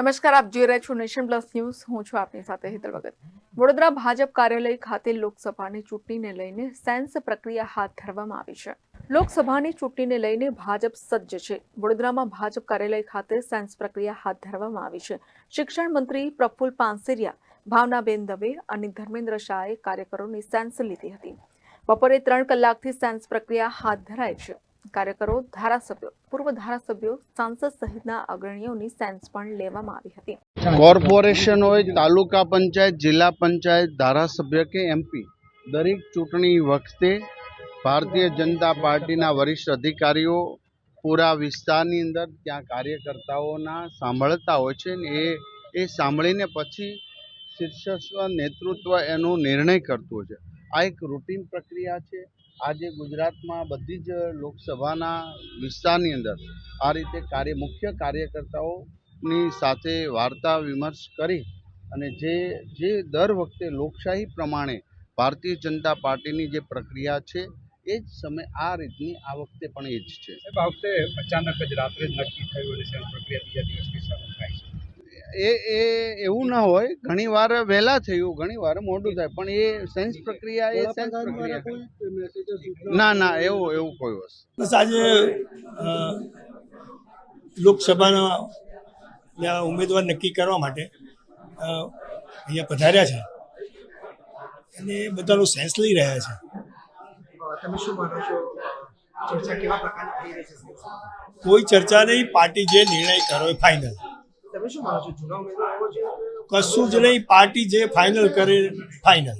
નમસ્કાર, આપ જોઈ રહ્યા છો નેશન પ્લસ ન્યૂઝ. હું છું આપની સાથે હેતલ ભગત. વડોદરા ભાજપ કાર્યાલય ખાતે લોકસભાની ચૂંટણીને લઈને સેન્સ પ્રક્રિયા હાથ ધરવામાં આવી છે. લોકસભાની ચૂંટણીને લઈને ભાજપ સજ્જ છે. વડોદરામાં ભાજપ કાર્યાલય ખાતે સેન્સ પ્રક્રિયા હાથ ધરવામાં આવી છે. શિક્ષણ મંત્રી પ્રફુલ પાનસેરિયા, ભાવનાબેન દવે અને ધર્મેન્દ્ર શાહે કાર્યકરોની સેન્સ લીધી હતી. બપોરે ત્રણ કલાકથી સેન્સ પ્રક્રિયા હાથ ધરાય છે. કાર્યકરો, ધારાસભ્યો, પૂર્વ ધારાસભ્યો, સાંસદ સહિતના અગ્રણીઓની સેન્સ પણ લેવામાં આવી હતી. કોર્પોરેશન હોય, તાલુકા પંચાયત, જિલ્લા પંચાયત, ધારાસભ્ય કે એમપી દરેક ચૂંટણી વખતે ભારતીય જનતા પાર્ટીના વરિષ્ઠ અધિકારીઓ પૂરા વિસ્તારની અંદર ત્યાં કાર્યકર્તાઓના સાંભળતા હોય છે ને એ એ સાંભળીને પછી શીર્ષસ્વ નેતૃત્વ એનો નિર્ણય કરતું છે. આ એક રૂટીન પ્રક્રિયા છે. આજે ગુજરાતમાં બધી જ લોકસભાના વિસ્તારની અંદર આ રીતે કાર્ય, મુખ્ય કાર્યકર્તાઓની સાથે વાર્તા વિમર્શ કરી અને જે જે દર વખતે લોકશાહી પ્રમાણે ભારતીય જનતા પાર્ટીની જે પ્રક્રિયા છે, એ જ સમય આ રીતની આ વખતે પણ એ જ છે. આ વખતે અચાનક જ રાત્રે જ નક્કી થયું અને પ્રક્રિયા બીજા દિવસથી શરૂ થાય છે. એ એ એવું ના હોય ઘણી વાર વહેલા થયું ઘણી વાર મોડું થાય પણ એ સેન્સ પ્રક્રિયા એ સેન્સ પ્રક્રિયા. ના ના એવું એવું કોઈ વસ્તુ. બસ આજે લોકસભાના ઉમેદવાર નક્કી કરવા માટે અહીંયા પધાર્યા છે. અને બધાનું સેન્સ લઈ રહ્યા છે. તમે શું માનો છો? ચર્ચા કેવા પ્રકારની થઈ રહી છે? કોઈ ચર્ચા નહીં પાર્ટી જે નિર્ણય કરો એ ફાઇનલ તમે શું માનો છો? જૂના ઉમેદવાર જોઈએ કશું જ નહીં પાર્ટી જે ફાઇનલ કરે ફાઇનલ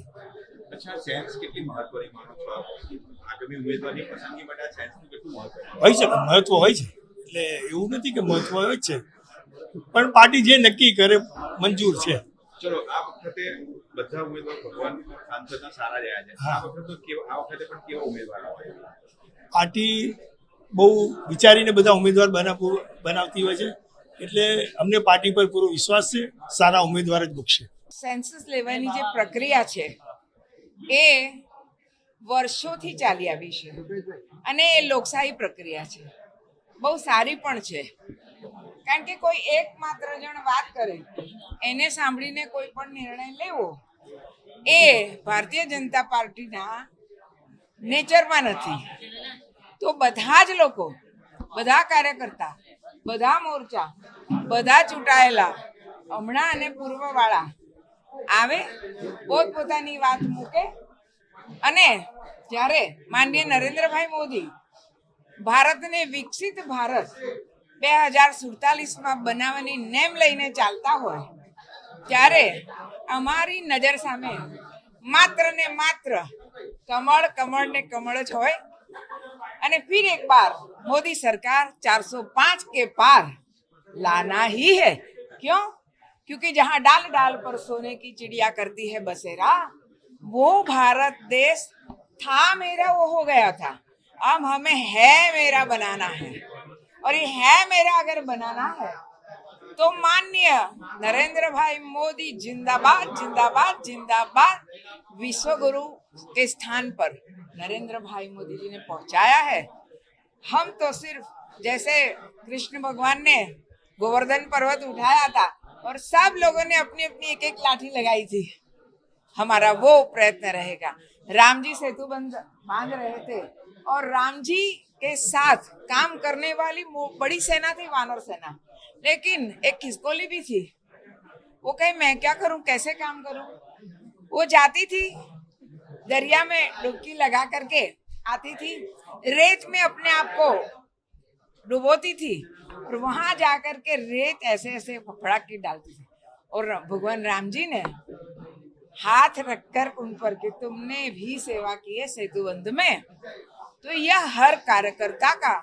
અચ્છા સેન્સ કેટલી મહત્વની માનો છો આગામી ઉમેદવારની પસંદગી માટે સેન્સનું કેટલું મહત્વ હોય છે મહત્વ હોય છે. એટલે એવું નથી કે મહત્વ હોય જ છે. પણ પાર્ટી જે નક્કી કરે મંજૂર છે. ચલો આ વખતે બધા ઉમેદવાર ભગવાન સાંસદના સારા રહ્યા છે. આ વખતે તો કેવા આ વખતે પણ કેવા ઉમેદવાર આવે પાર્ટી બહુ વિચારીને બધા ઉમેદવાર બનાવ બનાવતી હોય છે. એટલે અમને પાર્ટી પર પૂરો વિશ્વાસ છે, સારા ઉમેદવાર જ મૂકશે સેન્સસ લેવાની જે પ્રક્રિયા છે, એ વર્ષોથી ચાલી આવી છે અને એ લોકશાહી પ્રક્રિયા છે. બહુ સારી પણ છે. કારણ કે કોઈ એક માત્ર જણ વાત કરે, એને સાંભળીને કોઈ પણ નિર્ણય લેવો, એ ભારતીય જનતા પાર્ટીના નેચરમાં નથી. તો બધા જ લોકો, બધા કાર્યકર્તા બધા મોરચા, બધા ચૂંટાયેલા, હમણાં અને પૂર્વવાળા, આવે, પોતપોતાની વાત મૂકે. અને જ્યારે માનનીય નરેન્દ્રભાઈ મોદી ભારતને વિકસિત ભારત બે હજાર સુડતાલીસમાં બનાવવાની નેમ લઈને ચાલતા હોય, ત્યારે અમારી નજર સામે માત્ર ને માત્ર કમળ કમળ ને કમળ જ હોય. અને फिर एक बार मोदी सरकार 405 के पार लाना ही है क्यों क्योंकि जहाँ डाल डाल पर सोने की चिड़िया करती है बसेरा वो भारत देश था मेरा वो हो गया था अब हमें है मेरा बनाना है और ये है मेरा अगर बनाना है तो माननीय नरेंद्र भाई मोदी जिंदाबाद जिंदाबाद जिंदाबाद विश्व गुरु के स्थान पर नरेंद्र भाई मोदी जी ने पहुँचाया है। हम तो सिर्फ़, जैसे कृष्ण भगवान ने गोवर्धन पर्वत उठाया था और सब लोगों ने अपनी अपनी एक एक लाठी लगाई थी। हमारा वो प्रयत्न रहेगा। राम जी सेतु बंध, बाँध रहे थे और राम जी के साथ काम करने वाली बड़ी सेना थी, वानर सेना। लेकिन एक खिसकोली भी थी। वो कहे, मैं क्या करूँ? कैसे काम करूँ? वो जाती थी दरिया में डुबकी लगा करके आती थी। रेत में अपने आप को डुबोती थी और वहाँ जा करके रेत ऐसे ऐसे फफड़ा के डालती थी। और भगवान राम जी ने हाथ रखकर उन पर कि तुमने भी सेवा की है सेतु बंध में तो यह हर कार्यकर्ता का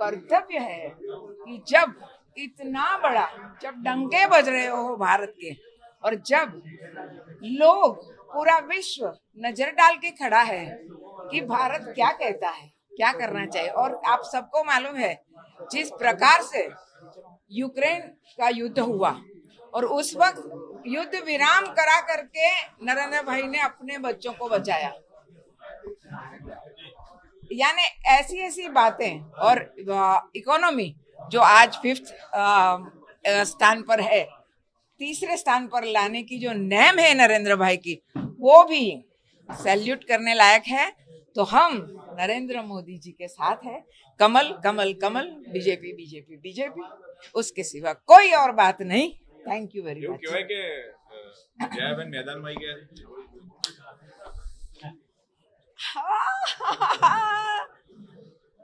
कर्तव्य है कि जब इतना बड़ा, जब डंके बज रहे हो भारत के और जब लोग पूरा विश्व नज़र डाल के खड़ा है कि भारत क्या कहता है, क्या करना चाहिए। और आप सबको मालूम है, जिस प्रकार से यूक्रेन का युद्ध हुआ और उस वक्त युद्ध विराम करा करके नरेंद्र भाई ने अपने बच्चों को बचाया। यानी ऐसी ऐसी बातें और इकोनॉमी जो आज फिफ्थ स्थान पर है तीसरे स्थान पर लाने की जो नेम है नरेंद्र भाई की वो भी सैल्यूट करने लायक है। तो हम नरेंद्र मोदी जी के साथ है। कमल कमल कमल बीजेपी बीजेपी बीजेपी उसके सिवा कोई और बात नहीं। थैंक यू वेरी मच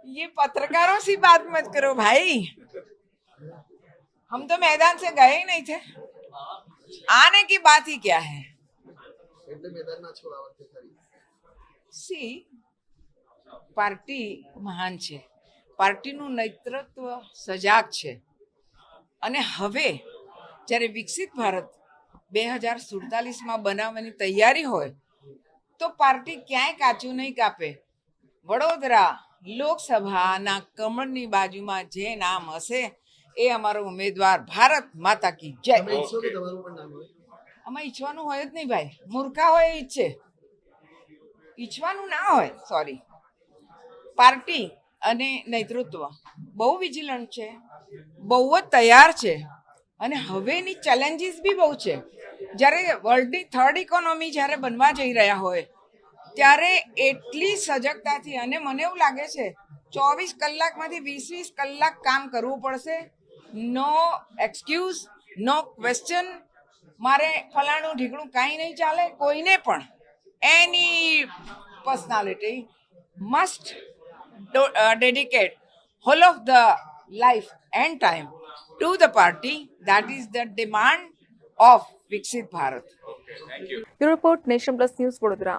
ये पत्रकारों से बात मत करो भाई। हम तो मैदान से गए ही नहीं थे। आने की बात ही क्या है એટલે મેદાનમાં છો આ વખતે ખરી સી પાર્ટી મહાન છે પાર્ટીનું નેતૃત્વ સજાગ છે અને હવે જ્યારે વિકસિત ભારત બે હજાર સુડતાલીસમાં બનાવવાની તૈયારી હોય તો પાર્ટી ક્યાંય કાચું નહીં કાપે વડોદરા લોકસભાના કમળની બાજુમાં જે નામ હશે એ અમારો ઉમેદવાર ભારત માતા કી જય. આમાં ઈચ્છવાનું હોય જ નહીં ભાઈ. મૂર્ખા હોય ઈચ્છે. ઈચ્છવાનું ના હોય સોરી પાર્ટી અને નેતૃત્વ બહુ વિજિલન્ટ છે બહુ જ તૈયાર છે અને હવેની ચેલેન્જીસ બી બહુ છે. જ્યારે વર્લ્ડની થર્ડ ઇકોનોમી જ્યારે બનવા જઈ રહ્યા હોય ત્યારે એટલી સજગતાથી અને મને એવું લાગે છે ચોવીસ કલાકમાંથી વીસ વીસ કલાક કામ કરવું પડશે નો એક્સક્યુઝ નો ક્વેશ્ચન મારે ફલાણું ઢીકણું કાંઈ નહીં ચાલે કોઈને પણ. એની personality must dedicate whole of the life and time to the party that is the demand of Viksit Bharat report Nation Plus News Vadodara